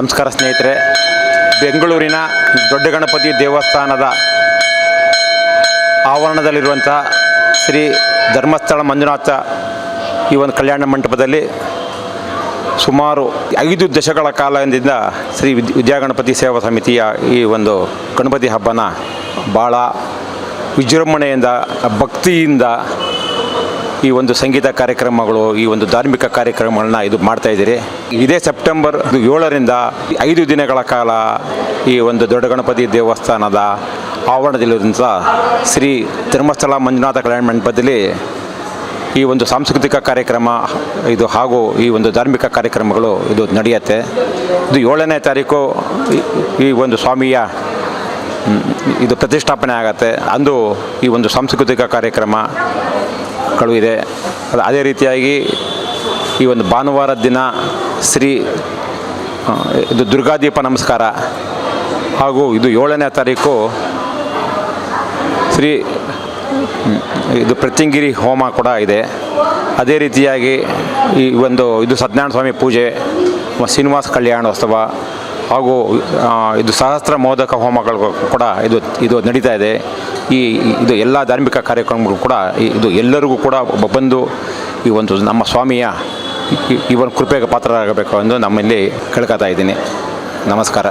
ನಮಸ್ಕಾರ ಸ್ನೇಹಿತರೆ. ಬೆಂಗಳೂರಿನ ದೊಡ್ಡ ಗಣಪತಿ ದೇವಸ್ಥಾನದ ಆವರಣದಲ್ಲಿರುವಂಥ ಶ್ರೀ ಧರ್ಮಸ್ಥಳ ಮಂಜುನಾಥ ಈ ಒಂದು ಕಲ್ಯಾಣ ಮಂಟಪದಲ್ಲಿ ಸುಮಾರು ಐದು ದಶಕಗಳ ಕಾಲದಿಂದ ಶ್ರೀ ವಿದ್ ವಿದ್ಯಾಗಣಪತಿ ಸೇವಾ ಸಮಿತಿಯ ಈ ಒಂದು ಗಣಪತಿ ಹಬ್ಬನ ಭಾಳ ವಿಜೃಂಭಣೆಯಿಂದ ಭಕ್ತಿಯಿಂದ ಈ ಒಂದು ಸಂಗೀತ ಕಾರ್ಯಕ್ರಮಗಳು, ಈ ಒಂದು ಧಾರ್ಮಿಕ ಕಾರ್ಯಕ್ರಮಗಳನ್ನ ಇದು ಮಾಡ್ತಾ ಇದ್ದೀರಿ. ಇದೇ ಸೆಪ್ಟೆಂಬರ್ ಏಳರಿಂದ ಐದು ದಿನಗಳ ಕಾಲ ಈ ಒಂದು ದೊಡ್ಡ ಗಣಪತಿ ದೇವಸ್ಥಾನದ ಆವರಣದಲ್ಲಿರುವಂಥ ಶ್ರೀ ಧರ್ಮಸ್ಥಳ ಮಂಜುನಾಥ ಕಲ್ಯಾಣ ಮಂಟಪದಲ್ಲಿ ಈ ಒಂದು ಸಾಂಸ್ಕೃತಿಕ ಕಾರ್ಯಕ್ರಮ, ಇದು ಹಾಗೂ ಈ ಒಂದು ಧಾರ್ಮಿಕ ಕಾರ್ಯಕ್ರಮಗಳು ಇದು ನಡೆಯುತ್ತೆ. ಇದು ಏಳನೇ ತಾರೀಕು ಈ- ಒಂದು ಸ್ವಾಮಿಯ ಇದು ಪ್ರತಿಷ್ಠಾಪನೆ ಆಗತ್ತೆ. ಅಂದು ಈ ಒಂದು ಸಾಂಸ್ಕೃತಿಕ ಕಾರ್ಯಕ್ರಮಗಳು ಇದೆ. ಅದು ಅದೇ ರೀತಿಯಾಗಿ ಈ ಒಂದು ಭಾನುವಾರ ದಿನ ಶ್ರೀ ಇದು ದುರ್ಗಾದೀಪ ನಮಸ್ಕಾರ ಹಾಗೂ ಇದು ಏಳನೇ ತಾರೀಕು ಶ್ರೀ ಇದು ಪ್ರತ್ಯಂಗಿರಿ ಹೋಮ ಕೂಡ ಇದೆ. ಅದೇ ರೀತಿಯಾಗಿ ಈ ಒಂದು ಇದು ಸತ್ಯನಾರಾಯಣ ಸ್ವಾಮಿ ಪೂಜೆ ಶ್ರೀನಿವಾಸ ಕಲ್ಯಾಣೋತ್ಸವ ಹಾಗೂ ಇದು ಸಹಸ್ರ ಮೋದಕ ಹೋಮಗಳು ಕೂಡ ಇದು ಇದು ನಡೀತಾ ಇದೆ. ಈ ಇದು ಎಲ್ಲ ಧಾರ್ಮಿಕ ಕಾರ್ಯಕ್ರಮಗಳು ಕೂಡ ಇದು ಎಲ್ಲರಿಗೂ ಕೂಡ ಬಂದು ಈ ಒಂದು ನಮ್ಮ ಸ್ವಾಮಿಯ ಈ ಒಂದು ಕೃಪೆಗೆ ಪಾತ್ರರಾಗಬೇಕು ಎಂದು ನಮ್ಮಲ್ಲಿ ಕೇಳ್ಕೊತಾ ಇದ್ದೀನಿ. ನಮಸ್ಕಾರ.